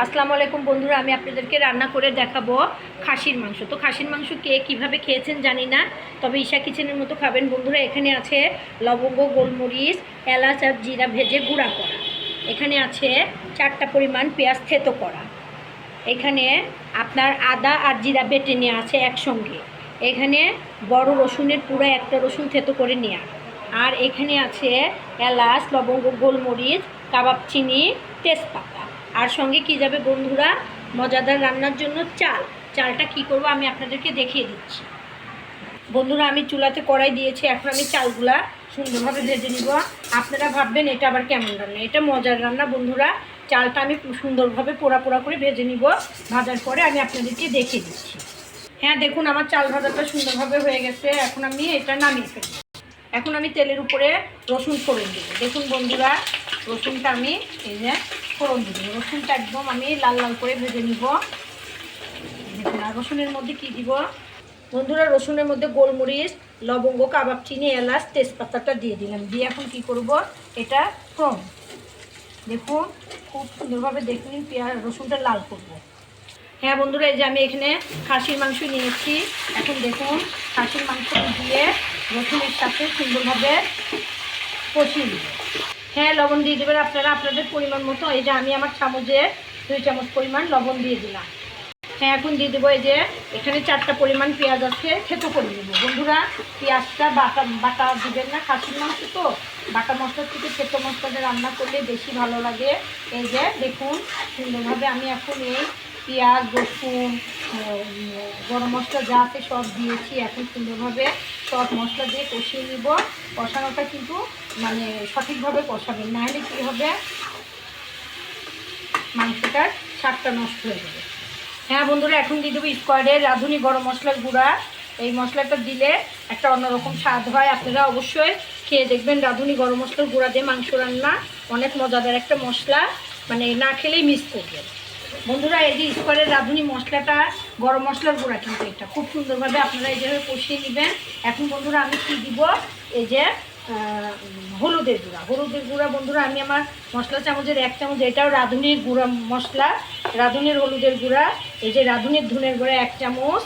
আসসালামু আলাইকুম বন্ধুরা, আমি আপনাদেরকে রান্না করে দেখাবো খাসির মাংস। তো খাসির মাংস কে কীভাবে খেয়েছেন জানি না, তবে ঈশা কিচেনের মতো খাবেন। বন্ধুরা, এখানে আছে লবঙ্গ, গোলমরিচ, এলাচ আর জিরা ভেজে গুঁড়া করা। এখানে আছে চারটা পরিমাণ পেঁয়াজ থেতো করা। এখানে আপনার আদা আর জিরা বেটে নেওয়া আছে একসঙ্গে। এখানে বড় রসুনের পুরো একটা রসুন থেতো করে নেওয়া। আর এখানে আছে এলাচ, লবঙ্গ, গোলমরিচ, কাবাব, চিনি, তেজপাতা। আর সঙ্গে কি যাবে বন্ধুরা? মজাদার রান্নার জন্য চাল। চালটা কি করব আমি আপনাদেরকে দেখিয়ে দিচ্ছি। বন্ধুরা, আমি চুলাতে কড়াই দিয়েছি, এখন আমি চালগুলা সুন্দরভাবে ভেজে নিব। আপনারা ভাববেন এটা আবার কেমন রান্না? এটা মজার রান্না বন্ধুরা। চালটা আমি সুন্দরভাবে পোড়া পোড়া করে ভেজে নিব। ভাজার পরে আমি আপনাদেরকে দেখিয়ে দিচ্ছি। হ্যাঁ দেখুন, আমার চাল ভাজাটা সুন্দরভাবে হয়ে গেছে। এখন আমি এটা নামিয়ে ফেলব এখন আমি তেলের উপরে রসুন ফোড়ন দেবো। দেখুন বন্ধুরা, রসুনটা আমি এই যে ফোড়ন দিব। রসুনটা একদম আমি লাল লাল করে ভেজে নিব। আর রসুনের মধ্যে কি দিব? বন্ধুরা, রসুনের মধ্যে গোলমরিচ, লবঙ্গ, কাবাব, চিনি, এলাচ, তেজপাতাটা দিয়ে দিলাম। দিয়ে এখন কি করব? এটা ফ্রম দেখুন, খুব সুন্দরভাবে দেখুন, পেঁয়াজ, রসুনটা লাল করব। হ্যাঁ বন্ধুরা, এই যে আমি এখানে খাসির মাংস নিয়েছি। এখন দেখুন, খাসির মাংস দিয়ে রসুনের সাথে সুন্দরভাবে কষিয়ে নেব। হ্যাঁ লবণ দিয়ে দেবেন। আপনারা আপনাদের পরিমাণ মতো। এই যে আমি আমার চামচে দুই চামচ পরিমাণ লবণ দিয়ে দিলাম। হ্যাঁ এখন দিয়ে দেবো এই যে এখানে চারটা পরিমাণ পেঁয়াজ আছে, থেতো করে দেবো বন্ধুরা, পেঁয়াজটা বাটা বাটা দেবেন না, খাসির মাংস তো। বাটা মশলার থেকে থেতো মশলাটা রান্না করলে বেশি ভালো লাগে। এই যে দেখুন, সুন্দরভাবে আমি এখন এই পেঁয়াজ, রসুন গরম মশলা যা আছে সব দিয়েছি, এখন সুন্দরভাবে সব মশলা দিয়ে কষিয়ে নিব। কষানোটা কিন্তু মানে সঠিকভাবে কষাবেন নাহলে কী হবে? মাংসটার স্বাদটা নষ্ট হয়ে যাবে। হ্যাঁ বন্ধুরা, এখন দিয়ে দেবো স্কোয়াডের রাঁধুনি গরম মশলার গুঁড়া। এই মশলাটা দিলে একটা অন্যরকম স্বাদ হয়। আপনারা অবশ্যই খেয়ে দেখবেন রাঁধুনি গরম মশলার গুঁড়া দিয়ে মাংস রান্না। অনেক মজাদার একটা মশলা। মানে না খেলেই মিস করবেন। বন্ধুরা, এই যে স্কোয়ারের রাঁধুনি মশলাটা, গরম মশলার গুঁড়া কিন্তু এটা। খুব সুন্দরভাবে আপনারা এই যেভাবে কষিয়ে নেবেন। এখন বন্ধুরা, আমি কী দিব? এই যে হলুদের গুঁড়া। হলুদের গুঁড়া বন্ধুরা, আমি আমার মশলা চামচের এক চামচ, এটাও রাঁধুনির গুঁড়া মশলা, রাঁধুনির হলুদের গুঁড়া, এই যে রাঁধুনির ধুনের গুঁড়া এক চামচ,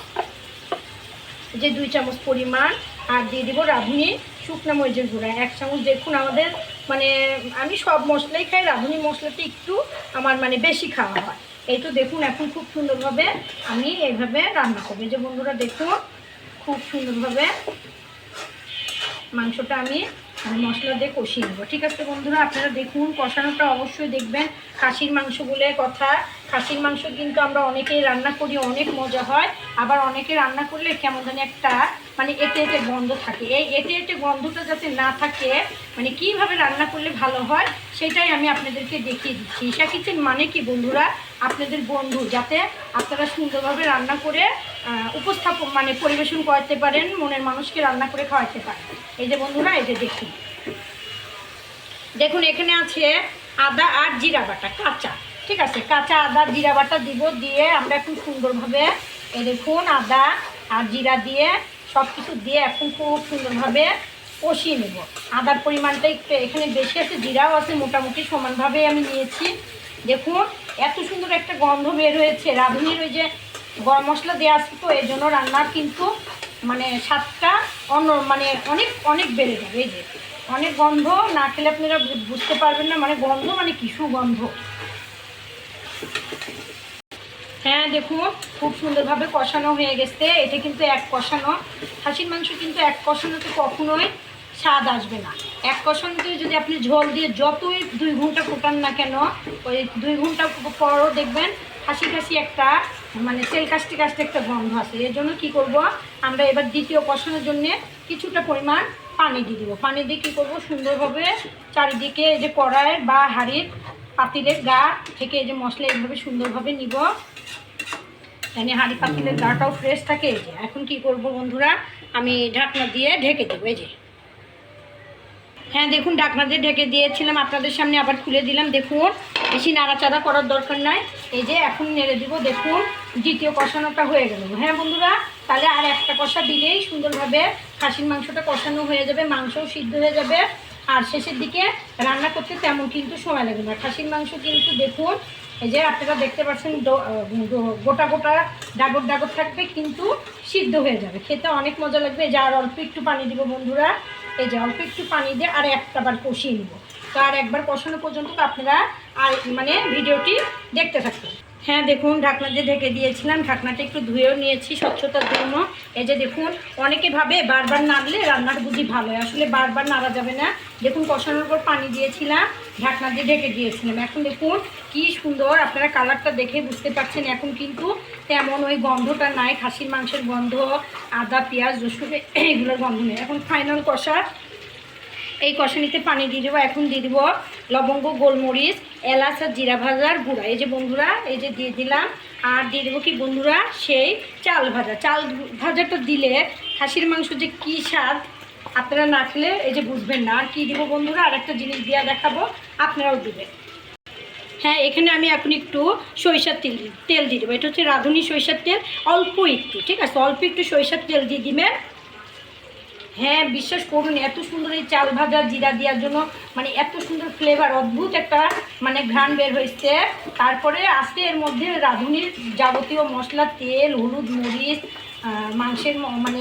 এই যে দুই চামচ পরিমাণ, আর দিয়ে দিব রাঁধুনি শুকনো মরিচের গুঁড়া। এক চামচ দেখুন আমাদের মানে আমি সব মশলাই খাই, রাঁধুনি মশলাটা একটু আমার মানে বেশি খাওয়া হয়। এই তো দেখুন, এখন খুব সুন্দরভাবে আমি এইভাবে রান্না করব। যে বন্ধুরা, দেখুন, খুব সুন্দরভাবে মাংসটা আমি মশলা দিয়ে কষিয়ে নেব। ঠিক আছে বন্ধুরা, আপনারা দেখুন, কষানোটা অবশ্যই দেখবেন। খাসির মাংসগুলোর কথা খাসির মাংস কিন্তু আমরা অনেকেই রান্না করি, অনেক মজা হয়। আবার অনেকে রান্না করলে কেমন জানি একটা মানে এতে এতে গন্ধ থাকে। এই এতে এতে গন্ধটা যাতে না থাকে মানে কীভাবে রান্না করলে ভালো হয়, সেটাই আমি আপনাদেরকে দেখিয়ে দিচ্ছি। ঈশা কিচেন মানে কি বন্ধুরা? আপনাদের বন্ধু, যাতে আপনারা সুন্দরভাবে রান্না করে উপস্থাপন মানে পরিবেশন করতে পারেন, মনের মানুষকে রান্না করে খাওয়াতে পারেন। এই যে বন্ধুরা, এই যে দেখুন। দেখুন, এখানে আছে আদা আর জিরা বাটা, কাঁচা। ঠিক আছে, কাঁচা আদা, জিরা বাটা দিব দিয়ে আমরা একটু সুন্দরভাবে, এই দেখুন আদা আর জিরা দিয়ে সব কিছু দিয়ে এখন খুব সুন্দরভাবে কষিয়ে নেব। আদার পরিমাণটা একটু এখানে বেশি আছে, জিরাও আছে, মোটামুটি সমানভাবে আমি নিয়েছি। দেখুন, এত সুন্দর একটা গন্ধ বের হয়েছে, রাঁধুনির ওই যে গরম মশলা দেওয়া আছে তো, এই জন্য রান্নার কিন্তু মানে স্বাদটা অন্য মানে অনেক অনেক বেড়ে যাবে, এই যে। অনেক গন্ধ না খেলে আপনারা বুঝতে পারবেন না মানে গন্ধ মানে কি সুগন্ধ। হ্যাঁ দেখুন, খুব সুন্দরভাবে কষানো হয়ে গেছে। এটা কিন্তু এক কষানো। খাসির মাংস কিন্তু এক কষানোতে কখনোই স্বাদ আসবে না। এক কষানোতে যদি আপনি ঝোল দিয়ে যতই দুই ঘণ্টা ফোটান না কেন, ওই দুই ঘণ্টা পরও দেখবেন খাসি খাসি একটা মানে তেল কাশতে কাশতে একটা গন্ধ আছে। এর জন্য কী করব, আমরা এবার দ্বিতীয় কষানোর জন্যে কিছুটা পরিমাণ পানি দিয়ে দেবো। পানি দিয়ে কী করব, সুন্দরভাবে চারিদিকে যে কড়াই বা হাঁড়ির পাতিলের গা থেকে এই যে মশলা এইভাবে সুন্দরভাবে নিব। এখানে হাঁড়ি পাতিলের গাটাও ফ্রেশ থাকে। এই যে, এখন কি করব বন্ধুরা? আমি ঢাকনা দিয়ে ঢেকে দেবো, এই যে। হ্যাঁ দেখুন, ঢাকনা দিয়ে ঢেকে দিয়েছিলাম। আপনাদের সামনে আবার খুলে দিলাম। দেখুন, বেশি নাড়াচাড়া করার দরকার নাই। এই যে, এখন নেড়ে দিব। দেখুন, দ্বিতীয় কষানোটা হয়ে গেল। হ্যাঁ বন্ধুরা, তাহলে আর একটা কষা দিলেই সুন্দরভাবে খাসির মাংসটা কষানো হয়ে যাবে, মাংসও সিদ্ধ হয়ে যাবে। আর শেষের দিকে রান্না করতে তেমন কিন্তু সময় লাগবে না। খাসির মাংস কিন্তু দেখুন, এই যে আপনারা দেখতে পাচ্ছেন গোটা গোটা ডাগর ডাগর থাকবে কিন্তু সিদ্ধ হয়ে যাবে। খেতে অনেক মজা লাগবে। এই যে আর অল্প একটু পানি দিব বন্ধুরা। এই যে অল্প একটু পানি দিয়ে আর একটা বার কষিয়ে নিব। তো আর একবার কষানো পর্যন্ত আপনারা আর মানে ভিডিওটি দেখতে থাকুন হ্যাঁ দেখুন, ঢাকনা দিয়ে ঢেকে দিয়েছিলাম। ঢাকনাটা একটু ধুয়েও নিয়েছি, স্বচ্ছতার জন্য। এই যে দেখুন, অনেকে ভাবে বারবার নাড়লে রান্নার বুঝি ভালো হয়। আসলে বারবার নাড়া যাবে না। দেখুন, কষানোর পর পানি দিয়েছিলাম, ঢাকনা দিয়ে ঢেকে দিয়েছিলাম। এখন দেখুন, কি সুন্দর, আপনারা কালারটা দেখে বুঝতে পারছেন। এখন কিন্তু তেমন ওই গন্ধটা নাই, খাসির মাংসের গন্ধ, আদা, পেঁয়াজ, রসুন, এগুলোর গন্ধ নেই। এখন ফাইনাল কষা এই কষানিতে পানি দিয়ে দেবো। এখন দিয়ে দেবো লবঙ্গ, গোলমরিচ, এলাচ আর জিরা ভাজার গুঁড়া। এই যে বন্ধুরা, এই যে দিয়ে দিলাম। আর দিয়ে দেবো কি বন্ধুরা, সেই চাল ভাজা। চাল ভাজাটা দিলে খাসির মাংস যে কী স্বাদ, আপনারা না খেলে এই যে বুঝবেন না। আর কী দেবো বন্ধুরা আর একটা জিনিস দিয়া দেখাবো, আপনারাও দেবেন। হ্যাঁ এখানে আমি এখন একটু সরিষার তেল তেল দিয়ে দেবো। এটা হচ্ছে রাঁধুনি সরিষার তেল, অল্প একটু, ঠিক আছে? অল্প একটু সরিষার তেল দিয়ে দিবেন। হ্যাঁ বিশ্বাস করুন, এত সুন্দর এই চাল ভাজা জিরা দেওয়ার জন্য মানে এত সুন্দর ফ্লেভার অদ্ভুত একটা মানে ঘ্রাণ বের হয়েছে। তারপরে আজকে এর মধ্যে রাঁধুনির যাবতীয় মশলা, তেল, হলুদ, মরিচ মাংসের মানে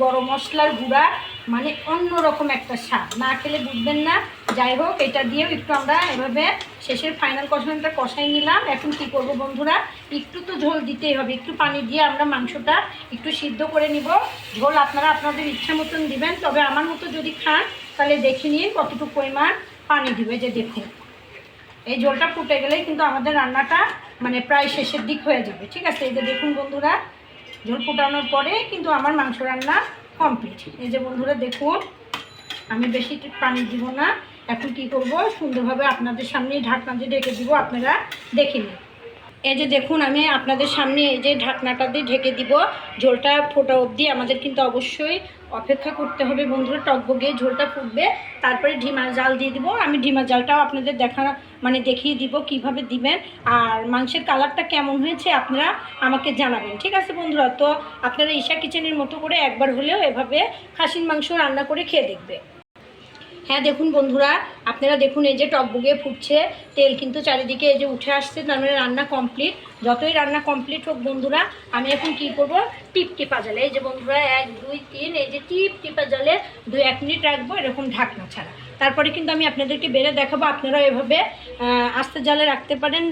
গরম মশলার গুঁড়া মানে অন্যরকম একটা স্বাদ। না খেলে বুঝবেন না। যাই হোক, এটা দিয়েও একটু আমরা এভাবে শেষের ফাইনাল কষানোটা কষাই নিলাম। এখন কি করব বন্ধুরা? একটু তো ঝোল দিতেই হবে। একটু পানি দিয়ে আমরা মাংসটা একটু সিদ্ধ করে নিব। ঝোল আপনারা আপনাদের ইচ্ছা মতন দিবেন, তবে আমার মতো যদি খান, তাহলে দেখে নিয়ে কতটুকু পরিমাণ পানি দিবে। যে দেখুন, এই ঝোলটা ফুটে গেলেই কিন্তু আমাদের রান্নাটা মানে প্রায় শেষের দিক হয়ে যাবে। ঠিক আছে? এই যে দেখুন বন্ধুরা, ঝোল ফুটানোর পরে কিন্তু আমার মাংস রান্না কমপ্লিট এই যে বন্ধুরা, দেখুন, আমি বেশি পানি দিব না। এখন কি করব? সুন্দরভাবে আপনাদের সামনে ঢাকনা দিয়ে ঢেকে দিব, আপনারা দেখে নিন। এই যে দেখুন, আমি আপনাদের সামনে এই যে ঢাকনাটা দিয়ে ঢেকে দিব, ঝোলটা ফোটা অবধি। আমাদের কিন্তু অবশ্যই অপেক্ষা করতে হবে বন্ধুরা টকবগে ঝোলটা ফুটবে। তারপরে ডিমার জাল দিয়ে দিব। আমি ডিমার জালটাও আপনাদের দেখা মানে দেখিয়ে দিব কীভাবে দিবেন। আর মাংসের কালারটা কেমন হয়েছে আপনারা আমাকে জানাবেন, ঠিক আছে বন্ধুরা? তো আপনারা ঈশা কিচেনের মতো করে একবার হলেও এভাবে খাসির মাংস রান্না করে খেয়ে দেখবে। হ্যাঁ দেখুন বন্ধুরা, আপনারা দেখুন এই যে টকবুগে ফুটছে, তেল কিন্তু চারিদিকে এই যে উঠে আসছে, তার মানে রান্না কমপ্লিট যতই রান্না কমপ্লিট হোক বন্ধুরা, আমি এখন কি করব? টিপ টিপা জলে। এই যে বন্ধুরা, এক, দুই, তিন, এই যে টিপ টিপা জলে দু, এক মিনিট রাখব, এরকম ঢাকনা ছাড়া। তারপরে কিন্তু আমি আপনাদেরকে বেড়ে দেখাবো আপনারা এভাবে আস্তে জালে রাখতে পারেন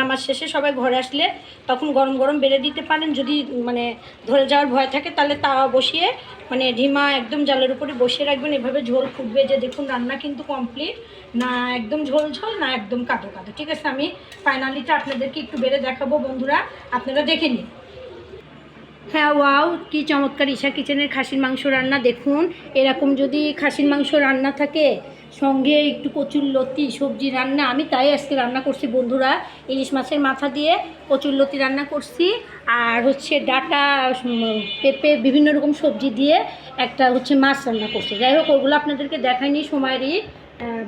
নামাজ শেষে সবাই ঘরে আসলে তখন গরম গরম বেড়ে দিতে পারেন, যদি মানে ধরে যাওয়ার ভয় থাকে তাহলে তাওয়া বসিয়ে মানে ঢিমা একদম জালের উপরে বসিয়ে রাখবেন, এভাবে ঝোল ফুটবে যে দেখুন রান্না কিন্তু কমপ্লিট না একদম ঝোল ঝোল, না একদম কাঁদো কাঁদো। ঠিক আছে, আমি ফাইনালিটা আপনাদেরকে একটু বেড়ে দেখাবো, বন্ধুরা, আপনারা দেখে নিন। হ্যাঁ ওয়াও, কি চমৎকার ঈশা কিচেনের খাসির মাংস রান্না, দেখুন, এরকম যদি খাসির মাংস রান্না থাকে সঙ্গে একটু কচুর লতি, সবজি রান্না। আমি তাই আজকে রান্না করছি বন্ধুরা, ইলিশ মাছের মাথা দিয়ে কচুর লতি রান্না করছি। আর হচ্ছে ডাটা পেঁপে বিভিন্ন রকম সবজি দিয়ে একটা হচ্ছে মাছ রান্না করছি। যাই হোক, ওগুলো আপনাদেরকে দেখায়নি সময়েরই।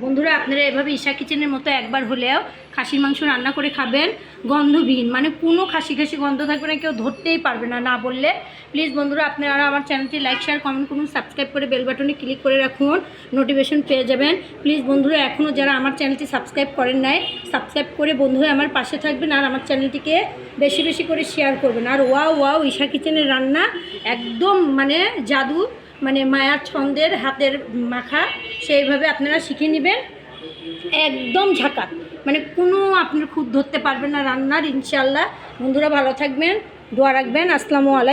বন্ধুরা, আপনারা এভাবে ঈশা কিচেনের মতো একবার হলেও খাসির মাংস রান্না করে খাবেন। গন্ধবিহীন মানে কোনো খাসি খাসি গন্ধ থাকবে না, কেউ ধরতেই পারবে না না বললে। প্লিজ বন্ধুরা, আপনারা আমার চ্যানেলটি লাইক শেয়ার কমেন্ট করুন সাবস্ক্রাইব করে বেল বাটনে ক্লিক করে রাখুন নোটিফিকেশন পেয়ে যাবেন। প্লিজ বন্ধুরা এখনও যারা আমার চ্যানেলটি সাবস্ক্রাইব করেন নাই সাবস্ক্রাইব করে বন্ধুরা আমার পাশে থাকবেন আর আমার চ্যানেলটিকে বেশি বেশি করে শেয়ার করবেন। আর ওয়াও ওয়াও ঈশা কিচেনের রান্না একদম মানে জাদু মানে মায়ার ছন্দের হাতের মাখা, সেইভাবে আপনারা শিখে নেবেন। একদম ঝাঁকাত। মানে কোনো আপনি খুদ ধরতে পারবেন না রান্নার ইনশাল্লাহ বন্ধুরা ভালো থাকবেন, দোয়া রাখবেন। আসসালামু আলাইকুম।